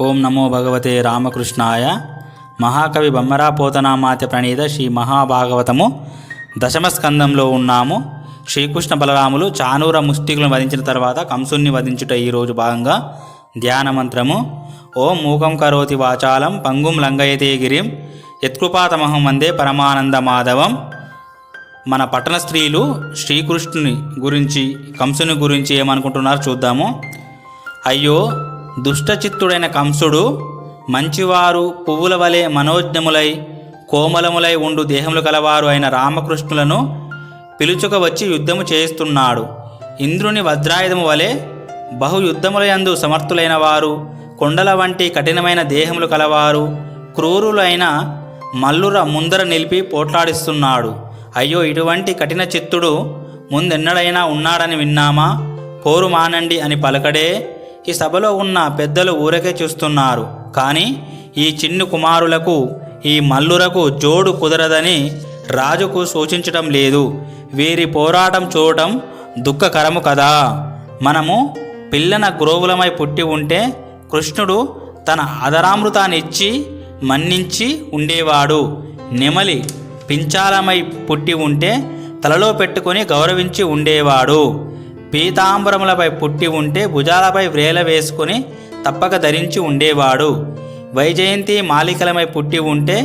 ఓం నమో భగవతే రామకృష్ణాయ. మహాకవి బొమ్మరా పోతనామాత్య ప్రణీత శ్రీ మహాభాగవతము దశమ స్కందంలో ఉన్నాము. శ్రీకృష్ణ బలరాములు చానూర ముష్టికులను వధించిన తర్వాత కంసుని వధించుట ఈరోజు భాగంగా ధ్యాన మంత్రము. ఓం మూకం కరోతి వాచాలం పంగుం లంగయతే గిరిం యత్కృపాతమహం వందే పరమానంద మాధవం. మన పట్టణ స్త్రీలు శ్రీకృష్ణుని గురించి కంసుని గురించి ఏమనుకుంటున్నారో చూద్దాము. అయ్యో దుష్టచిత్తుడైన కంసుడు మంచివారు పువ్వుల వలె మనోజ్ఞములై కోమలములై ఉండు దేహములు కలవారు అయిన రామకృష్ణులను పిలుచుక వచ్చి యుద్ధము చేయిస్తున్నాడు. ఇంద్రుని వజ్రాయుధము వలె బహు యుద్ధములయందు సమర్థులైన వారు కొండల వంటి కఠినమైన దేహములు కలవారు క్రూరులైన మల్లుర ముందర నిలిపి పోట్లాడిస్తున్నాడు. అయ్యో ఇటువంటి కఠిన చిత్తుడు ముందెన్నడైనా ఉన్నాడని విన్నామా? పోరు మానండి అని పలకడే ఈ సభలో ఉన్న పెద్దలు ఊరకే చూస్తున్నారు. కానీ ఈ చిన్ని కుమారులకు ఈ మల్లురకు జోడు కుదరదని రాజుకు సూచించటం లేదు. వీరి పోరాటం చూడటం దుఃఖకరము కదా. మనము పిల్లన గ్రోవులమై పుట్టి ఉంటే కృష్ణుడు తన అదరామృతాన్ని ఇచ్చి మన్నించి ఉండేవాడు. నెమలి పించాలమై పుట్టి ఉంటే తలలో పెట్టుకొని గౌరవించి ఉండేవాడు. పీతాంబరములపై పుట్టి ఉంటే భుజాలపై వ్రేల వేసుకుని తప్పక ధరించి ఉండేవాడు. వైజయంతి మాలికలమై పుట్టి ఉంటే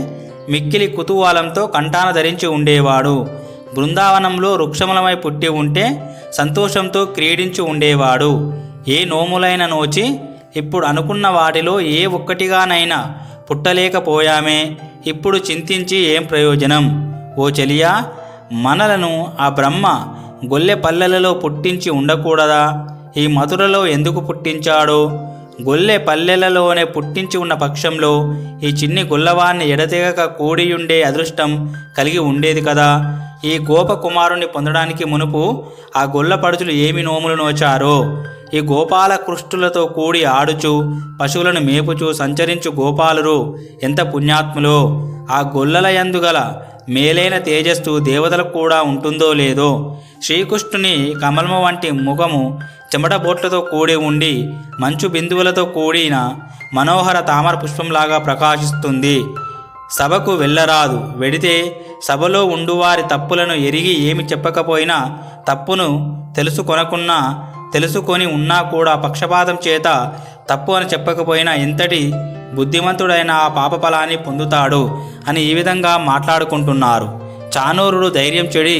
మిక్కిలి కుతూహలంతో కంటాన ధరించి ఉండేవాడు. బృందావనంలో వృక్షములమై పుట్టి ఉంటే సంతోషంతో క్రీడించి ఉండేవాడు. ఏ నోములైన నోచి ఇప్పుడు అనుకున్న వాటిలో ఏ ఒక్కటిగానైనా పుట్టలేకపోయామే. ఇప్పుడు చింతించి ఏం ప్రయోజనం? ఓ చెలియా మనలను ఆ బ్రహ్మ గొల్లె పల్లెలలో పుట్టించి ఉండకూడదా? ఈ మధురలో ఎందుకు పుట్టించాడో? గొల్లె పల్లెలలోనే పుట్టించి ఉన్న పక్షంలో ఈ చిన్ని గొల్లవాన్ని ఎడతెగక కూడియుండే అదృష్టం కలిగి ఉండేది కదా. ఈ గోపకుమారుణ్ణి పొందడానికి మునుపు ఆ గొల్ల పడుచులు ఏమి నోములు నోచారో? ఈ గోపాల కృష్టులతో కూడి ఆడుచు పశువులను మేపుచు సంచరించు గోపాలురు ఎంత పుణ్యాత్ములో! ఆ గొల్లల యందుగల మేలైన తేజస్సు దేవతలకు కూడా ఉంటుందో లేదో శ్రీకృష్ణుని కమలము వంటి ముఖము చెమట బోట్లతో కూడి ఉండి మంచు బిందువులతో కూడిన మనోహర తామర పుష్పంలాగా ప్రకాశిస్తుంది. సభకు వెళ్ళరాదు. వెడితే సభలో ఉండువారి తప్పులను ఎరిగి ఏమి చెప్పకపోయినా తప్పును తెలుసుకొనకున్నా తెలుసుకొని ఉన్నా కూడా పక్షపాతం చేత తప్పు అని చెప్పకపోయినా ఎంతటి బుద్ధిమంతుడైన ఆ పాపఫలాన్ని పొందుతాడు అని ఈ విధంగా మాట్లాడుకుంటున్నారు. చానూరుడు ధైర్యం చెడి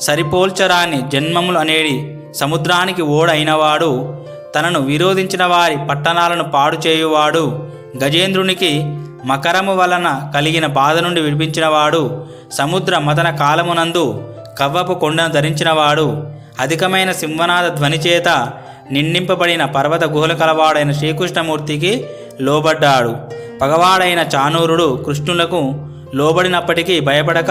సరిపోల్చరాని జన్మములు అనేది సముద్రానికి ఓడైనవాడు తనను విరోధించిన వారి పట్టణాలను పాడు చేయువాడు గజేంద్రునికి మకరము వలన కలిగిన బాధ నుండి విడిపించినవాడు సముద్ర మదన కాలమునందు కవ్వపు కొండను ధరించినవాడు అధికమైన సింహనాద ధ్వని చేత నిండింపబడిన పర్వత గుహల కలవాడైన శ్రీకృష్ణమూర్తికి లోబడ్డాడు. పగవాడైన చానూరుడు కృష్ణులకు లోబడినప్పటికీ భయపడక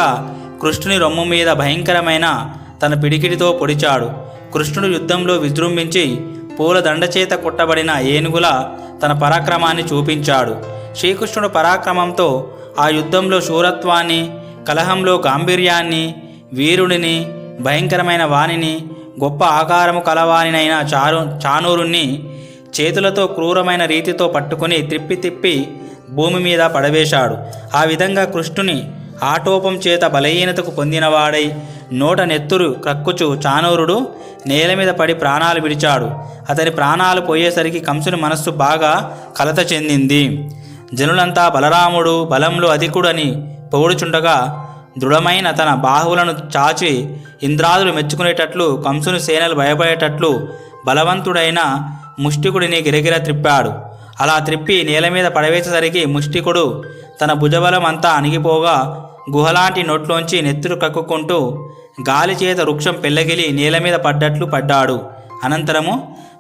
కృష్ణుని రొమ్ము మీద భయంకరమైన తన పిడికిడితో పొడిచాడు. కృష్ణుడు యుద్ధంలో విజృంభించి పూల దండచేత కుట్టబడిన ఏనుగుల తన పరాక్రమాన్ని చూపించాడు. శ్రీకృష్ణుడు పరాక్రమంతో ఆ యుద్ధంలో శూరత్వాన్ని కలహంలో గాంభీర్యాన్ని వీరుడిని భయంకరమైన వాణిని గొప్ప ఆకారము కలవానినైన చారు చానూరుణ్ణి చేతులతో క్రూరమైన రీతితో పట్టుకుని తిప్పి తిప్పి భూమి మీద పడవేశాడు. ఆ విధంగా కృష్ణుని ఆటోపం చేత బలహీనతకు పొందినవాడై నోట నెత్తురు క్రక్కుచు చానూరుడు నేల మీద పడి ప్రాణాలు విడిచాడు. అతని ప్రాణాలు పోయేసరికి కంసుని మనస్సు బాగా కలత చెందింది. జనులంతా బలరాముడు బలంలో అధికుడని పొగుడుచుండగా దృఢమైన తన బాహువులను చాచి ఇంద్రాదులు మెచ్చుకునేటట్లు కంసుని సేనలు భయపడేటట్లు బలవంతుడైన ముష్టికుడిని గిరగిర త్రిప్పాడు. అలా త్రిప్పి నేల మీద పడవేసేసరికి ముష్టికుడు తన భుజబలం అంతా అణిగిపోగా గుహలాంటి నోట్లోంచి నెత్తురు కక్కుకుంటూ గాలి చేత వృక్షం పెళ్ళగిలి నేల మీద పడ్డట్లు పడ్డాడు. అనంతరము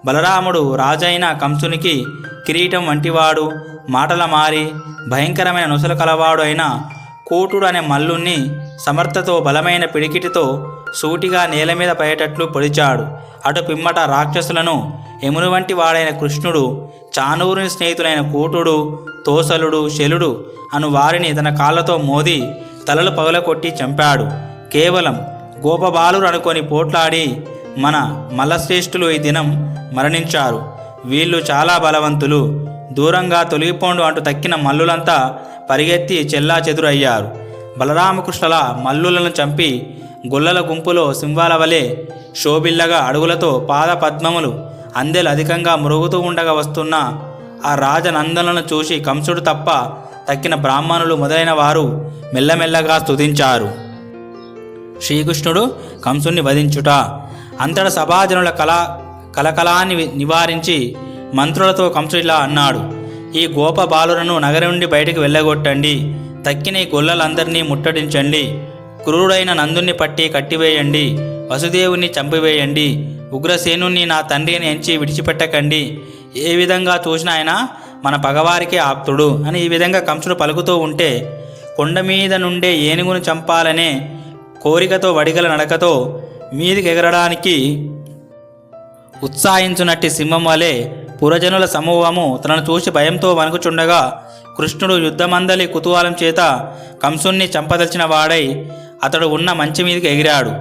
బలరాముడు రాజైన కంసునికి కిరీటం వంటివాడు మాటల మారి భయంకరమైన నొసలు కలవాడు అయిన కూటుడు అనే మల్లుణ్ణి సమర్థతో బలమైన పిడికిటితో సూటిగా నేల మీద పడేటట్లు పొడిచాడు. అటు పిమ్మట రాక్షసులను యమును వంటి వాడైన కృష్ణుడు చానూరుని స్నేహితులైన కూటుడు తోసలుడు శలుడు అను వారిని తన కాళ్ళతో మోది తలలు పగలకొట్టి చంపాడు. కేవలం గోపబాలురు అనుకొని పోట్లాడి మన మల్లశ్రేష్ఠులు ఈ దినం మరణించారు. వీళ్ళు చాలా బలవంతులు. దూరంగా తొలగిపోండు అంటూ తక్కిన మల్లులంతా పరిగెత్తి చెల్లా చెదురయ్యారు బలరామకృష్ణల మల్లులను చంపి గుల్లల గుంపులో సింహాల వలె శోభిల్లగా అడుగులతో పాద పద్మములు అందెలు అధికంగా మురుగుతూ ఉండగా వస్తున్న ఆ రాజనందనలను చూసి కంసుడు తప్ప తక్కిన బ్రాహ్మణులు మొదలైన వారు మెల్లమెల్లగా స్తుతించారు. శ్రీకృష్ణుడు కంసుణ్ణి వధించుట అంతట సభాజనుల కళ కలకలాన్ని నివారించి మంత్రులతో కంసుడు ఇలా అన్నాడు ఈ గోప బాలులను నగరం నుండి బయటికి వెళ్ళగొట్టండి తక్కిన ఈ గొల్లలందరినీ ముట్టడించండి. క్రూరుడైన నందుని పట్టి కట్టివేయండి. వసుదేవుని చంపివేయండి. ఉగ్రసేనుని నా తండ్రిని ఎంచి విడిచిపెట్టకండి. ఏ విధంగా చూసినా ఆయన మన పగవారికి ఆప్తుడు అని ఈ విధంగా కంసుడు పలుకుతూ ఉంటే కొండ మీద నుండే ఏనుగును చంపాలనే కోరికతో వడిగల నడకతో మీదికి ఎగరడానికి ఉత్సాహించునట్టి సింహం వలె పురజనుల సమూహము తనను చూసి భయంతో వణుకుచుండగా కృష్ణుడు యుద్ధమందలి కుతూహలం చేత కంసుణ్ణి చంపదలిచిన వాడై అతడు ఉన్న మంచి మీదకి ఎగిరాడు.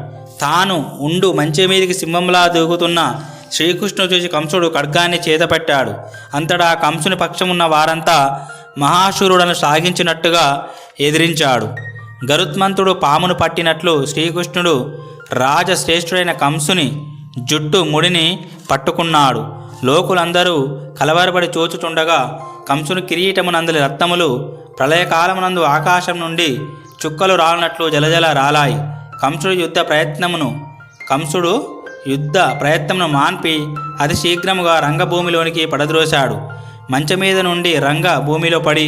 తాను ఉండు మంచి మీదికి సింహంలా దూకుతున్న శ్రీకృష్ణుడు చూసి కంసుడు ఖడ్గాన్ని చేతపట్టాడు. అంతటా కంసుని పక్షమున్న వారంతా మహాశూరుడను సాగించినట్టుగా ఎదిరించాడు. గరుత్మంతుడు పామును పట్టినట్లు శ్రీకృష్ణుడు రాజశ్రేష్ఠుడైన కంసుని జుట్టు ముడిని పట్టుకున్నాడు. లోకులందరూ కలవరపడి చూచుచుండగా కంసుని కిరీటమునందలి రత్నములు ప్రళయకాలమునందు ఆకాశం నుండి చుక్కలు రాలినట్లు జలజల రాలాయి. కంసుడు యుద్ధ ప్రయత్నమును కంసుడు యుద్ధ ప్రయత్నమును మాన్పి అతి శీఘ్రముగా రంగభూమిలోనికి పడద్రోశాడు. మంచమీద నుండి రంగ భూమిలో పడి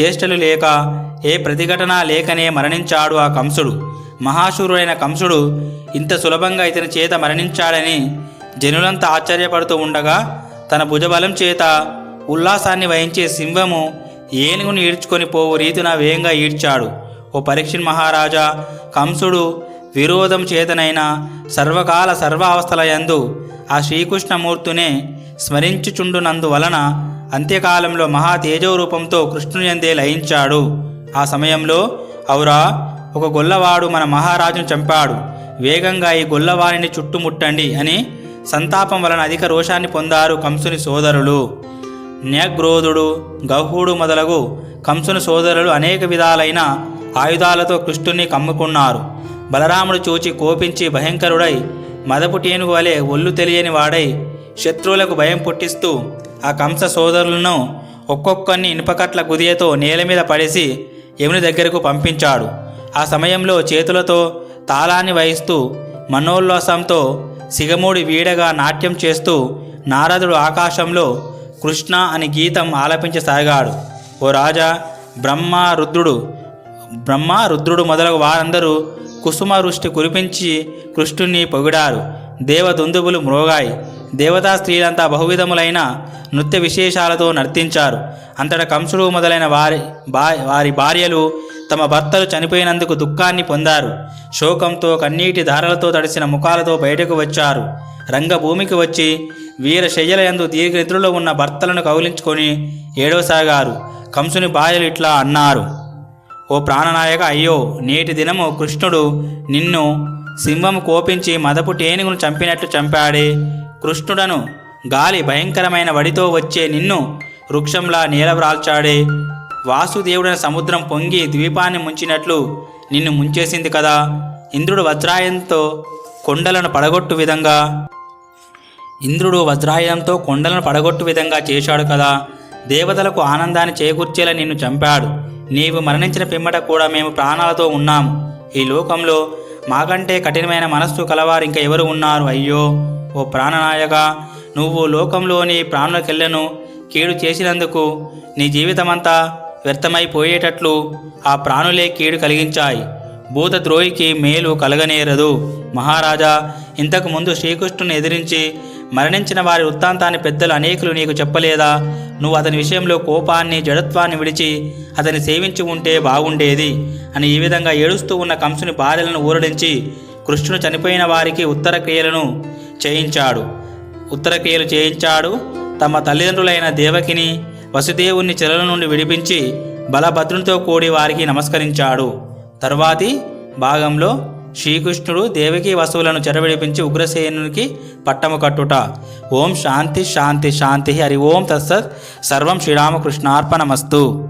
చేష్టలు లేక ఏ ప్రతిఘటన లేకనే మరణించాడు ఆ కంసుడు. మహాశూరుడైన కంసుడు ఇంత సులభంగా ఇతని చేత మరణించాడని జనులంతా ఆశ్చర్యపడుతూ ఉండగా తన భుజబలం చేత ఉల్లాసాన్ని వహించే సింహము ఏనుగును ఈడ్చుకొని పోవు రీతిన వేగంగా ఈడ్చాడు. ఓ పరీక్షణ్ మహారాజా కంసుడు విరోధం చేతనైన సర్వకాల సర్వావస్థలయందు ఆ శ్రీకృష్ణమూర్తునే స్మరించుచుండునందువలన అంత్యకాలంలో మహా తేజోరూపంతో కృష్ణుయందే లయించాడు. ఆ సమయంలో ఔరా ఒక గొల్లవాడు మన మహారాజును చంపాడు. వేగంగా ఈ గొల్లవారిని చుట్టుముట్టండి అని సంతాపం వలన అధిక రోషాన్ని పొందారు కంసుని సోదరులు. న్యగ్రోధుడు గహుడు మొదలగు కంసుని సోదరులు అనేక విధాలైన ఆయుధాలతో కృష్ణుని కమ్ముకున్నారు. బలరాముడు చూచి కోపించి భయంకరుడై మదపుటేనుగు వలె ఒళ్ళు తెలియని వాడై శత్రువులకు భయం పుట్టిస్తూ ఆ కంస సోదరులను ఒక్కొక్కరిని ఇనుపకట్ల గుదియతో నేల మీద పడేసి యముని దగ్గరకు పంపించాడు. ఆ సమయంలో చేతులతో తాళాన్ని వహిస్తూ మనోల్లాసంతో సిగమూడి వీడగా నాట్యం చేస్తూ నారదుడు ఆకాశంలో కృష్ణ అని గీతం ఆలపించసాగాడు ఓ రాజా బ్రహ్మ రుద్రుడు బ్రహ్మ రుద్రుడు మొదలగు వారందరూ కుసుమ వృష్టి కురిపించి కృష్ణుణ్ణి పొగిడారు. దేవదుందుబులు మ్రోగాయి. దేవతా స్త్రీలంతా బహువిధములైన నృత్య విశేషాలతో నర్తించారు. అంతట కంసుడు మొదలైన వారి వారి భార్యలు తమ భర్తలు చనిపోయినందుకు దుఃఖాన్ని పొందారు. శోకంతో కన్నీటి ధారలతో తడిసిన ముఖాలతో బయటకు వచ్చారు. రంగభూమికి వచ్చి వీర శయ్యలయందు దీర్ఘ నిద్రలో ఉన్న భర్తలను కౌలించుకొని ఏడవసాగారు. కంసుని భార్యలు ఇట్లా అన్నారు ఓ ప్రాణనాయక అయ్యో నేటి దినము కృష్ణుడు నిన్ను సింహము కోపించి మదపు టేనుగును చంపినట్లు చంపాడే కృష్ణుడను గాలి భయంకరమైన వడితో వచ్చే నిన్ను వృక్షంలా నేలవ్రాల్చాడే. వాసుదేవుడైన సముద్రం పొంగి ద్వీపాన్ని ముంచినట్లు నిన్ను ముంచేసింది కదా. ఇంద్రుడు వజ్రాయంతో కొండలను పడగొట్టు విధంగా ఇంద్రుడు వజ్రాయుధంతో కొండలను పడగొట్టు విధంగా చేశాడు కదా. దేవతలకు ఆనందాన్ని చేకూర్చేలా నిన్ను చంపాడు. నీవు మరణించిన పిమ్మట కూడా మేము ప్రాణాలతో ఉన్నాము. ఈ లోకంలో మాకంటే కఠినమైన మనస్సు కలవారు ఇంకా ఎవరు ఉన్నారు? అయ్యో ఓ ప్రాణనాయక నువ్వు లోకంలోని ప్రాణులకెళ్ళను. కీడు చేసినందుకు నీ జీవితమంతా వ్యర్థమైపోయేటట్లు ఆ ప్రాణులే కీడు కలిగించాయి. భూతద్రోహికి మేలు కలగనేరదు. మహారాజా ఇంతకు ముందు శ్రీకృష్ణుని ఎదిరించి మరణించిన వారి వృత్తాంతాన్ని పెద్దలు అనేకులు నీకు చెప్పలేదా? నువ్వు అతని విషయంలో కోపాన్ని జడత్వాన్ని విడిచి అతని సేవించి ఉంటే బాగుండేది అని ఈ విధంగా ఏడుస్తూ ఉన్న కంసుని భార్యలను ఊరడించి కృష్ణుడు చనిపోయిన వారికి ఉత్తర క్రియలను చేయించాడు. ఉత్తర క్రియలు చేయించాడు. తమ తల్లిదండ్రులైన దేవకిని వసుదేవుని చెరల నుండి విడిపించి బలభద్రునితో కూడి వారికి నమస్కరించాడు. తర్వాతి భాగంలో శ్రీకృష్ణుడు దేవకీ వసువులను చెరవిడిపించి ఉగ్రసేనునికి పట్టము కట్టుట. ఓం శాంతి శాంతి శాంతి హరి ఓం తత్సత్. సర్వం శ్రీరామకృష్ణార్పణమస్తు.